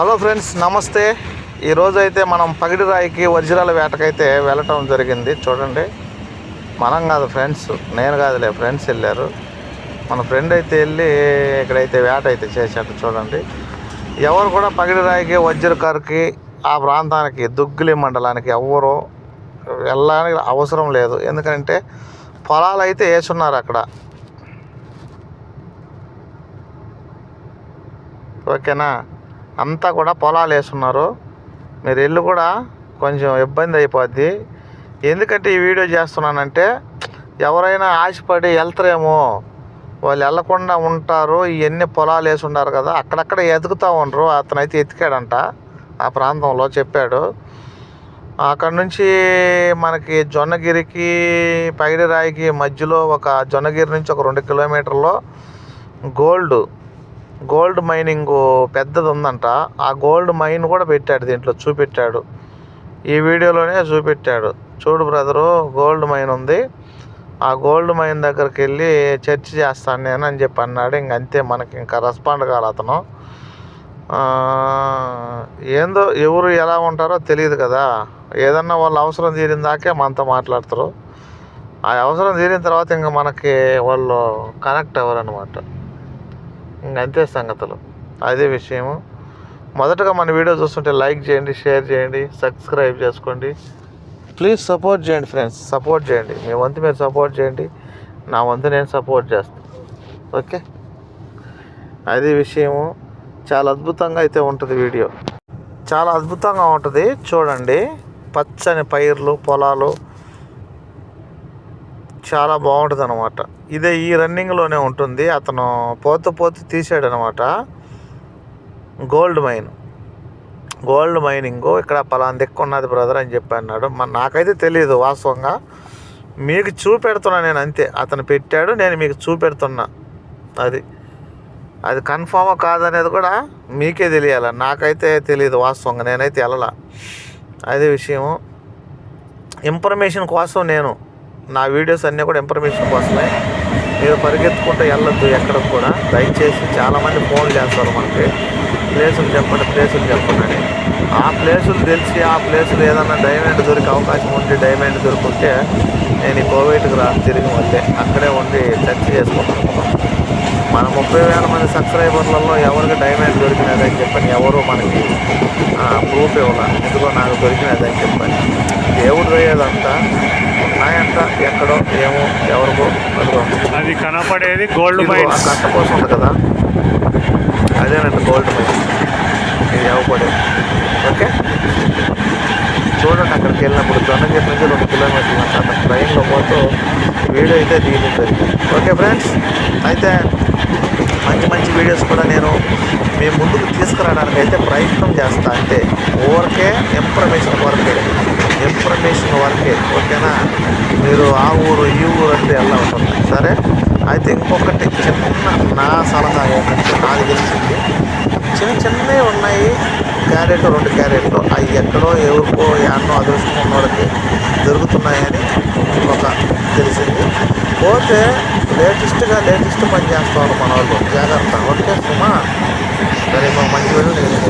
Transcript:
Hello friends నమస్తే. ఈరోజు అయితే మనం పగిడిరాయికి వజ్రాల వేటకైతే వెళ్ళటం జరిగింది. చూడండి. మనం కాదు ఫ్రెండ్స్ నేను కాదులే ఫ్రెండ్స్ వెళ్ళారు. మన ఫ్రెండ్ అయితే వెళ్ళి ఇక్కడైతే వేట అయితే చేశాడు చూడండి. ఎవరు కూడా పగిడిరాయికి వజ్రకారుకి ఆ ప్రాంతానికి దుగ్గిలి మండలానికి ఎవరు వెళ్ళడానికి అవసరం లేదు. ఎందుకంటే పొలాలు అయితే వేసున్నారు అక్కడ. ఓకేనా? అంతా కూడా పొలాలు వేస్తున్నారు. మీరు ఇల్లు కూడా కొంచెం ఇబ్బంది అయిపోద్ది. ఎందుకంటే ఈ వీడియో చేస్తున్నానంటే ఎవరైనా ఆశపడి వెళ్తారేమో. వాళ్ళు వెళ్ళకుండా ఉంటారు. ఇవన్నీ పొలాలు వేసి ఉన్నారు కదా అక్కడక్కడ ఎతుకుతూ ఉండరు. అతనైతే ఎతికాడంట ఆ ప్రాంతంలో చెప్పాడు. అక్కడ నుంచి మనకి జొన్నగిరికి పైడిరాయికి మధ్యలో ఒక జొన్నగిరి నుంచి ఒక రెండు కిలోమీటర్లో గోల్డ్ గోల్డ్ మైనింగ్ పెద్దది ఉందంట ఆ గోల్డ్ మైన్ కూడా పెట్టాడు దీంట్లో చూపెట్టాడు. ఈ వీడియోలోనే చూపెట్టాడు. చూడు బ్రదరు గోల్డ్ మైన్ ఉంది. ఆ గోల్డ్ మైన్ దగ్గరికి వెళ్ళి చర్చ చేస్తాను నేను అని చెప్పి అన్నాడు. ఇంక అంతే మనకి ఇంకా రెస్పాండ్ కావాలి అతను. ఏందో ఎవరు ఎలా ఉంటారో తెలియదు కదా. ఏదన్నా వాళ్ళ అవసరం తీరిన దాకే మనతో మాట్లాడతారు. ఆ అవసరం తీరిన తర్వాత ఇంకా మనకి వాళ్ళు కనెక్ట్ అవ్వరు అనమాట ఇంకంతే సంగతులు. అదే విషయము. మొదటగా మన వీడియో చూస్తుంటే లైక్ చేయండి షేర్ చేయండి సబ్స్క్రైబ్ చేసుకోండి. ప్లీజ్ సపోర్ట్ చేయండి ఫ్రెండ్స్. సపోర్ట్ చేయండి. మీ వంతు మీరు సపోర్ట్ చేయండి. నా వంతు నేను సపోర్ట్ చేస్తాను ఓకే? అదే విషయము. చాలా అద్భుతంగా అయితే ఉంటుంది వీడియో. చాలా అద్భుతంగా ఉంటుంది. చూడండి. పచ్చని పైర్లు పొలాలు. చాలా బాగుంటుంది అనమాట ఇదే ఈ రన్నింగ్లోనే ఉంటుంది. అతను పోతూ పోతూ తీసాడు అనమాట గోల్డ్ మైన్ గోల్డ్ మైనింగ్ ఇక్కడ పలానా దిక్కు ఉన్నది బ్రదర్ అని చెప్పి అన్నాడు. మన నాకైతే తెలియదు వాస్తవంగా. మీకు చూపెడుతున్నా నేను అంతే. అతను పెట్టాడు నేను మీకు చూపెడుతున్నా. అది. అది కన్ఫామా కాదనేది కూడా మీకే తెలియాల. నాకైతే తెలియదు వాస్తవంగా. నేనైతే వెళ్ళాల అదే విషయము. ఇన్ఫర్మేషన్ కోసం నేను నా వీడియోస్ అన్నీ కూడా ఇన్ఫర్మేషన్ కోసమే. మీరు పరిగెత్తుకుంటూ వెళ్ళొద్దు ఎక్కడికి కూడా. దయచేసి చాలామంది ఫోన్ చేస్తారు మనకి. ప్లేసులు చెప్పండి ప్లేసులు చెప్పండి అని. ఆ ప్లేసులు తెలిసి ఆ ప్లేసులు ఏదన్నా డైమండ్ దొరికే అవకాశం ఉంటే డైమండ్ దొరుకుంటే నేను ఈ కోవిడ్కి రా తిరిగి వల్లే అక్కడే ఉండి చర్చ చేసుకుంటాను. మన ముప్పై వేల మంది సబ్స్క్రైబర్లలో ఎవరికి డైమండ్ దొరికినదని చెప్పని ఎవరు మనకి ప్రూఫ్ ఇవ్వాలి. ఎందుకో నాకు దొరికినది అని చెప్పని. దేవుడు పోయేదంతా ఉన్నాయంట ఎక్కడో ఏమో ఎవరికో అది కనపడేది గోల్డ్ మైన్స్ కట్ట కోసం ఉంది కదా. అదేనండి గోల్డ్ మైన్ ఇది ఇవ్వకూడదు ఓకే? చూడండి అక్కడికి వెళ్ళినప్పుడు జొన్నగిరి నుంచి రెండు కిలోమీటర్లు అక్కడ ట్రైన్లో పోతూ వీడియో అయితే జరిగింది. ఓకే ఫ్రెండ్స్ అయితే మంచి మంచి వీడియోస్ కూడా నేను మీ ముందుకు తీసుకురావడానికి అయితే ప్రయత్నం చేస్తా. అంటే ఊరికే ఇన్ఫర్మేషన్ వరకే. ఒక వరకే ఓకేనా? మీరు ఆ ఊరు ఈ ఊరు అంటే ఎలా సరే? అయితే ఇంకొకటి చిన్న నా సలహా ఏంటంటే నాకు తెలిసింది. చిన్న చిన్నవి ఉన్నాయి. క్యారెట్ రెండు క్యారెట్లు. అవి ఎక్కడో ఎవరికో ఎన్నో అదృష్టం ఉన్నోడికి దొరుకుతున్నాయని ఒక తెలిసింది. పోతే లేటెస్ట్గా లేటెస్ట్ పని చేస్తారు మన వాళ్ళు జాగ్రత్త. ఓకే సుమా? సరే మా మంచి వెళ్ళి నేను